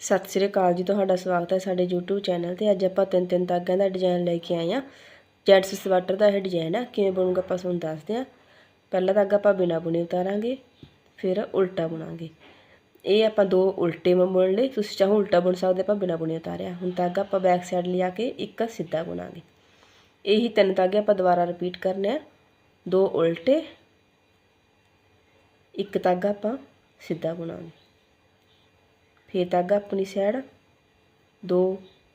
ਸਤਿ ਸ੍ਰੀ ਅਕਾਲ ਜੀ, ਤੁਹਾਡਾ ਸਵਾਗਤ ਹੈ ਸਾਡੇ YouTube ਚੈਨਲ ਤੇ। ਅੱਜ ਆਪਾਂ ਤਿੰਨ ਤਿੰਨ ਧਾਗਿਆਂ ਦਾ ਡਿਜ਼ਾਈਨ ਲੈ ਕੇ ਆਏ ਆ ਜੈਂਟਸ ਸਵੈਟਰ ਦਾ ਇਹ ਡਿਜ਼ਾਈਨ ਆ ਕਿਵੇਂ ਬਣੂਗਾ ਆਪਾਂ ਤੁਹਾਨੂੰ ਦੱਸਦੇ ਆ ਪਹਿਲਾ ਧਾਗਾ ਆਪਾਂ ਬਿਨਾ ਬੁਣੇ ਉਤਾਰਾਂਗੇ, ਫਿਰ ਉਲਟਾ ਬੁਣਾਂਗੇ। ਇਹ ਆਪਾਂ ਦੋ ਉਲਟੇ ਬੁਣ ਲਏ। ਤੁਸੀਂ ਚਾਹੋ ਉਲਟਾ ਬੁਣ ਸਕਦੇ, ਆਪਾਂ ਬਿਨਾ ਬੁਣੇ ਉਤਾਰਿਆ। ਹੁਣ ਧਾਗਾ ਆਪਾਂ ਬੈਕ ਸਾਈਡ ਲਿਆ ਕੇ ਇੱਕ ਸਿੱਧਾ ਬੁਣਾਂਗੇ। ਇਹੀ ਤਿੰਨ ਤਾਗੇ ਆਪਾਂ ਦੁਬਾਰਾ ਰਿਪੀਟ ਕਰਨੇ ਆ। ਦੋ ਉਲਟੇ, ਇੱਕ ਧਾਗਾ ਆਪਾਂ ਸਿੱਧਾ ਬੁਣਾਂਗੇ। ਫਿਰ ਧਾਗਾ ਆਪਣੀ ਸਾਈਡ ਦੋ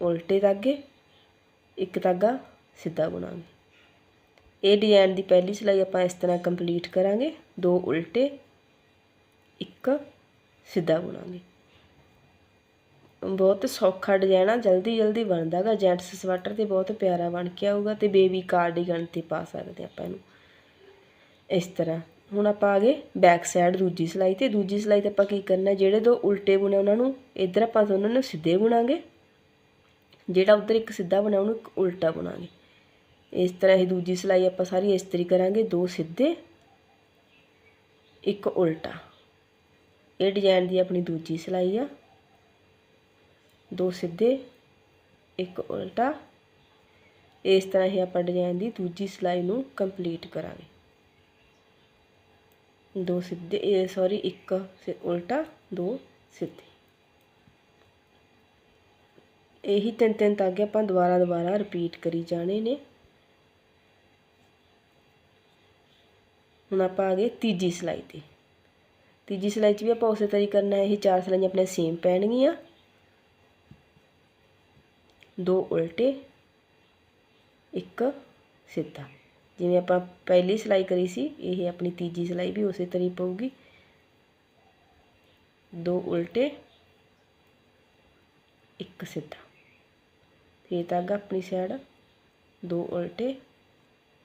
ਉਲਟੇ ਧਾਗੇ ਇੱਕ ਧਾਗਾ ਸਿੱਧਾ ਬੁਣਾਂਗੇ ਇਹ ਡਿਜ਼ਾਈਨ ਦੀ ਪਹਿਲੀ ਸਿਲਾਈ ਆਪਾਂ ਇਸ ਤਰ੍ਹਾਂ ਕੰਪਲੀਟ ਕਰਾਂਗੇ। ਦੋ ਉਲਟੇ, ਇੱਕ ਸਿੱਧਾ ਬੁਣਾਂਗੇ ਬਹੁਤ ਸੌਖਾ ਡਿਜ਼ਾਈਨ ਆ, ਜਲਦੀ ਜਲਦੀ ਬਣਦਾਗਾ। ਜੈਂਟਸ ਸਵੈਟਰ ਤੇ ਬਹੁਤ ਪਿਆਰਾ ਬਣ ਕੇ ਆਊਗਾ ਤੇ ਬੇਬੀ ਕਾਰਡੀਗਨ ਤੇ ਪਾ ਸਕਦੇ ਆਪਾਂ ਇਹਨੂੰ। ਇਸ ਤਰ੍ਹਾਂ ਹੁਣ ਆਪਾਂ ਆ ਗਏ ਬੈਕ ਸਾਈਡ ਦੂਜੀ ਸਿਲਾਈ ਤੇ ਦੂਜੀ ਸਿਲਾਈ ਤੇ ਆਪਾਂ ਕੀ ਕਰਨਾ, ਜਿਹੜੇ ਦੋ ਉਲਟੇ ਬੁਣੇ ਉਹਨਾਂ ਨੂੰ, ਇੱਧਰ ਆਪਾਂ ਦੋਨਾਂ ਨੂੰ ਸਿੱਧੇ ਬੁਣਾਂਗੇ। ਜਿਹੜਾ ਉੱਧਰ ਇੱਕ ਸਿੱਧਾ ਬਣਿਆ, ਉਹਨੂੰ ਇੱਕ ਉਲਟਾ ਬੁਣਾਂਗੇ। ਇਸ ਤਰ੍ਹਾਂ ਹੀ ਦੂਜੀ ਸਿਲਾਈ ਆਪਾਂ ਸਾਰੀ ਇਸ ਤਰੀ ਕਰਾਂਗੇ, ਦੋ ਸਿੱਧੇ, ਇੱਕ ਉਲਟਾ। ਇਹ ਡਿਜ਼ਾਈਨ ਦੀ ਆਪਣੀ ਦੂਜੀ ਸਿਲਾਈ ਆ। ਦੋ ਸਿੱਧੇ, ਇੱਕ ਉਲਟਾ। ਇਸ ਤਰ੍ਹਾਂ ਹੀ ਆਪਾਂ ਡਿਜ਼ਾਈਨ ਦੀ ਦੂਜੀ ਸਿਲਾਈ ਨੂੰ ਕੰਪਲੀਟ ਕਰਾਂਗੇ। ਦੋ ਸਿੱਧੇ, ਇਹ ਸੌਰੀ ਇੱਕ ਉਲਟਾ, ਦੋ ਸਿੱਧੇ। ਇਹੀ ਤਿੰਨ ਤਿੰਨ ਧਾਗੇ ਆਪਾਂ ਦੁਬਾਰਾ ਦੁਬਾਰਾ ਰਿਪੀਟ ਕਰੀ ਜਾਣੇ ਨੇ। ਹੁਣ ਆਪਾਂ ਆ ਗਏ ਤੀਜੀ ਸਿਲਾਈ ਤੇ। ਤੀਜੀ ਸਿਲਾਈ 'ਚ ਵੀ ਆਪਾਂ ਉਸੇ ਤਰੀਕੇ ਹੀ ਕਰਨਾ ਇਹ ਚਾਰ ਸਿਲਾਈਆਂ ਆਪਣੇ ਸੇਮ ਪੈਣਗੀਆਂ। ਦੋ ਉਲਟੇ, ਇੱਕ ਸਿੱਧਾ। ਜਿਵੇਂ ਆਪਾਂ ਪਹਿਲੀ ਸਿਲਾਈ ਕਰੀ ਸੀ, ਇਹ ਆਪਣੀ ਤੀਜੀ ਸਿਲਾਈ ਵੀ ਉਸੇ ਤਰ੍ਹਾਂ ਪਊਗੀ। ਦੋ ਉਲਟੇ, ਇੱਕ ਸਿੱਧਾ। ਫੇਰ ਧਾਗਾ ਆਪਣੀ ਸਾਈਡ ਦੋ ਉਲਟੇ,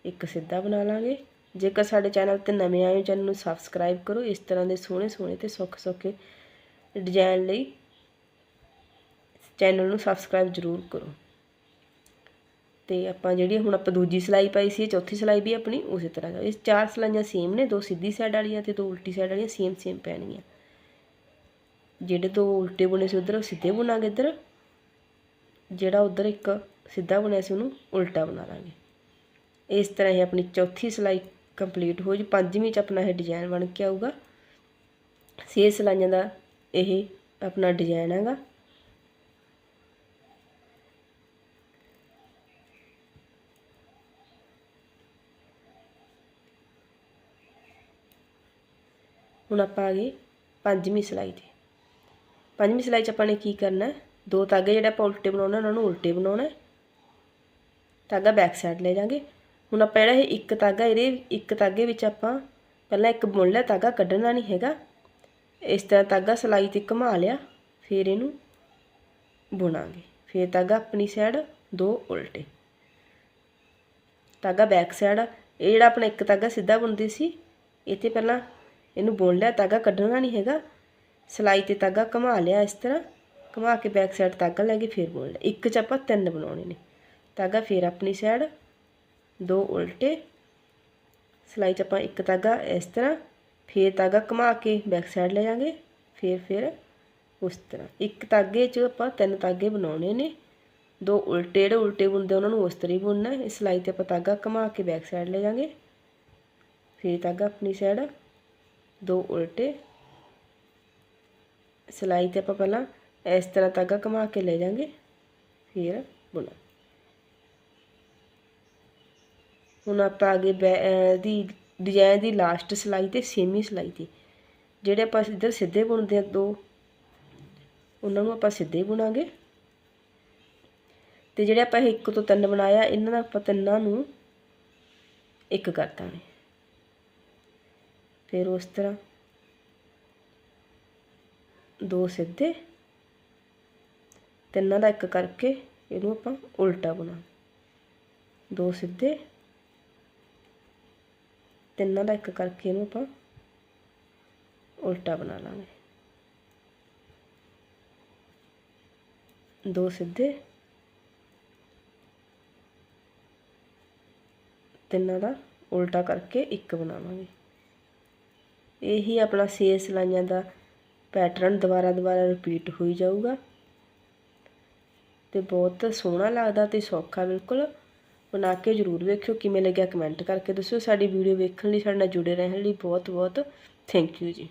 ਇੱਕ ਸਿੱਧਾ ਬਣਾ ਲਾਂਗੇ। ਜੇਕਰ ਸਾਡੇ ਚੈਨਲ ਤੇ ਨਵੇਂ ਆਏ ਹੋ, ਚੈਨਲ ਨੂੰ ਸਬਸਕ੍ਰਾਈਬ ਕਰੋ। ਇਸ ਤਰ੍ਹਾਂ ਦੇ ਸੋਹਣੇ ਸੋਹਣੇ ਤੇ ਸੌਖੇ ਸੌਖੇ ਡਿਜ਼ਾਈਨ ਲਈ ਚੈਨਲ ਨੂੰ ਸਬਸਕ੍ਰਾਈਬ ਜ਼ਰੂਰ ਕਰੋ। ਤੇ ਆਪਾਂ ਜਿਹੜੀ ਹੁਣ ਆਪਾਂ ਦੂਜੀ ਸਿਲਾਈ ਪਾਈ ਸੀ ਚੌਥੀ ਸਿਲਾਈ ਵੀ ਆਪਣੀ ਉਸੇ ਤਰ੍ਹਾਂ ਦਾ। ਇਹ ਚਾਰ ਸਿਲਾਈਆਂ ਸੇਮ ਨੇ, ਦੋ ਸਿੱਧੀ ਸਾਈਡ ਵਾਲੀਆਂ ਤੇ ਦੋ ਉਲਟੀ ਸਾਈਡ ਵਾਲੀਆਂ ਸੇਮ ਸੇਮ ਪੈਣਗੀਆਂ। ਜਿਹੜੇ ਦੋ ਉਲਟੇ ਬੁਣੇ ਸੀ ਉਧਰ ਸਿੱਧੇ ਬੁਣਾਂਗੇ ਇੱਧਰ। ਜਿਹੜਾ ਉਧਰ ਇੱਕ ਸਿੱਧਾ ਬੁਣਿਆ ਸੀ, ਉਹਨੂੰ ਉਲਟਾ ਬਣਾ ਲਾਂਗੇ। ਇਸ ਤਰ੍ਹਾਂ ਇਹ ਆਪਣੀ ਚੌਥੀ ਸਿਲਾਈ ਕੰਪਲੀਟ ਹੋ ਜੀ ਪੰਜਵੀਂ ਚ ਆਪਣਾ ਇਹ ਡਿਜ਼ਾਈਨ ਬਣ ਕੇ ਆਊਗਾ। ਛੇ ਸਿਲਾਈਆਂ ਦਾ ਇਹ ਆਪਣਾ ਡਿਜ਼ਾਈਨ ਹੈਗਾ। ਹੁਣ ਆਪਾਂ ਆ ਗਏ ਪੰਜਵੀਂ ਸਿਲਾਈ ਤੇ। ਪੰਜਵੀਂ ਸਿਲਾਈ 'ਚ ਆਪਾਂ ਨੇ ਕੀ ਕਰਨਾ ਦੋ ਧਾਗੇ ਜਿਹੜੇ ਆਪਾਂ ਉਲਟੇ ਬਣਾਉਣਾ, ਉਹਨਾਂ ਨੂੰ ਉਲਟੇ ਬਣਾਉਣਾ ਧਾਗਾ ਬੈਕ ਸਾਈਡ ਲੈ ਜਾਾਂਗੇ ਹੁਣ ਆਪਾਂ ਜਿਹੜਾ ਇਹ ਇੱਕ ਧਾਗਾ, ਇਹਦੇ ਇੱਕ ਧਾਗੇ ਵਿੱਚ ਆਪਾਂ ਪਹਿਲਾਂ ਇੱਕ ਬੁਣ ਲਿਆ ਧਾਗਾ ਕੱਢਣਾ ਨਹੀਂ ਹੈਗਾ। ਇਸ ਤਰ੍ਹਾਂ ਧਾਗਾ ਸਿਲਾਈ ਤੇ ਘੁਮਾ ਲਿਆ, ਫਿਰ ਇਹਨੂੰ ਬੁਣਾਂਗੇ। ਫਿਰ ਧਾਗਾ ਆਪਣੀ ਸਾਈਡ ਦੋ ਉਲਟੇ। ਧਾਗਾ ਬੈਕ ਸਾਈਡ ਇਹ ਜਿਹੜਾ ਆਪਣਾ ਇੱਕ ਧਾਗਾ ਸਿੱਧਾ ਬੁਣਦੇ ਸੀ ਇੱਥੇ ਪਹਿਲਾਂ ਇਹਨੂੰ ਬੁਣ ਲਿਆ ਧਾਗਾ ਕੱਢਣਾ ਨਹੀਂ ਹੈਗਾ। ਸਿਲਾਈ ਤੇ ਧਾਗਾ ਘੁਮਾ ਲਿਆ ਇਸ ਤਰ੍ਹਾਂ। ਘੁਮਾ ਕੇ ਬੈਕ ਸਾਈਡ ਧਾਗਾ ਲੈ ਕੇ ਫਿਰ ਬੁਣ ਲਿਆ। ਇੱਕ ਚ ਆਪਾਂ ਤਿੰਨ ਬਣਾਉਣੇ ਨੇ। ਧਾਗਾ ਫਿਰ ਆਪਣੀ ਸਾਈਡ ਦੋ ਉਲਟੇ। ਸਿਲਾਈ ਚ ਆਪਾਂ ਇੱਕ ਧਾਗਾ ਇਸ ਤਰ੍ਹਾਂ। ਫਿਰ ਧਾਗਾ ਘੁਮਾ ਕੇ ਬੈਕ ਸਾਈਡ ਲੈ ਜਾਾਂਗੇ ਫਿਰ ਫਿਰ ਉਸ ਤਰ੍ਹਾਂ। ਇੱਕ ਧਾਗੇ 'ਚ ਆਪਾਂ ਤਿੰਨ ਧਾਗੇ ਬਣਾਉਣੇ ਨੇ। ਦੋ ਉਲਟੇ, ਜਿਹੜੇ ਉਲਟੇ ਬੁਣਦੇ ਉਹਨਾਂ ਨੂੰ ਉਸ ਤਰ੍ਹਾਂ ਹੀ ਬੁਣਨਾ। ਹੈ ਇਸ ਸਿਲਾਈ ਤੇ ਆਪਾਂ ਧਾਗਾ ਘੁਮਾ ਕੇ ਬੈਕ ਸਾਈਡ ਲੈ ਜਾਾਂਗੇ ਫਿਰ ਧਾਗਾ ਆਪਣੀ ਸਾਈਡ ਦੋ ਉਲਟੇ। ਸਿਲਾਈ ਤੇ ਆਪਾਂ ਪਹਿਲਾਂ ਇਸ ਤਰ੍ਹਾਂ ਧਾਗਾ ਘੁਮਾ ਕੇ ਲੈ ਜਾਾਂਗੇ। ਫਿਰ ਬੁਣਾ। ਹੁਣ ਆਪਾਂ ਅੱਗੇ ਦੀ ਡਿਜ਼ਾਈਨ ਦੀ ਲਾਸਟ ਸਿਲਾਈ ਤੇ ਸੇਮੀ ਸਿਲਾਈ ਤੇ। ਜਿਹੜੇ ਆਪਾਂ ਇੱਧਰ ਸਿੱਧੇ ਬੁਣਦੇ ਆ ਦੋ, ਉਹਨਾਂ ਨੂੰ ਆਪਾਂ ਸਿੱਧੇ ਬੁਣਾਂਗੇ। ਤੇ ਜਿਹੜੇ ਆਪਾਂ ਇੱਕ ਤੋਂ ਤਿੰਨ ਬਣਾਇਆ, ਇਹਨਾਂ ਦਾ ਆਪਾਂ ਤਿੰਨਾਂ ਨੂੰ ਇੱਕ ਕਰ ਦਾਂਗੇ ਫਿਰ ਉਸ ਤਰ੍ਹਾਂ ਦੋ ਸਿੱਧੇ ਤਿੰਨਾਂ ਦਾ ਇੱਕ ਕਰਕੇ ਇਹਨੂੰ ਆਪਾਂ ਉਲਟਾ ਬਣਾ। ਦੋ ਸਿੱਧੇ ਤਿੰਨਾਂ ਦਾ ਇੱਕ ਕਰਕੇ ਇਹਨੂੰ ਆਪਾਂ ਉਲਟਾ ਬਣਾ ਲਾਂਗੇ। ਦੋ ਸਿੱਧੇ ਤਿੰਨਾਂ ਦਾ ਉਲਟਾ ਕਰਕੇ ਇੱਕ ਬਣਾਵਾਂਗੇ ਇਹੀ ਆਪਣਾ ਛੇ ਸਿਲਾਈਆਂ ਦਾ ਪੈਟਰਨ ਦੁਬਾਰਾ ਦੁਬਾਰਾ ਰਿਪੀਟ ਹੋਈ ਜਾਊਗਾ। ਤੇ ਬਹੁਤ ਸੋਹਣਾ ਲੱਗਦਾ ਤੇ ਸੌਖਾ ਬਿਲਕੁਲ। ਬਣਾ ਕੇ ਜ਼ਰੂਰ ਵੇਖਿਓ ਕਿਵੇਂ ਲੱਗਿਆ ਕਮੈਂਟ ਕਰਕੇ ਦੱਸਿਓ। ਸਾਡੀ ਵੀਡੀਓ ਵੇਖਣ ਲਈ, ਸਾਡੇ ਨਾਲ ਜੁੜੇ ਰਹਿਣ ਲਈ ਬਹੁਤ ਬਹੁਤ ਥੈਂਕ ਯੂ ਜੀ।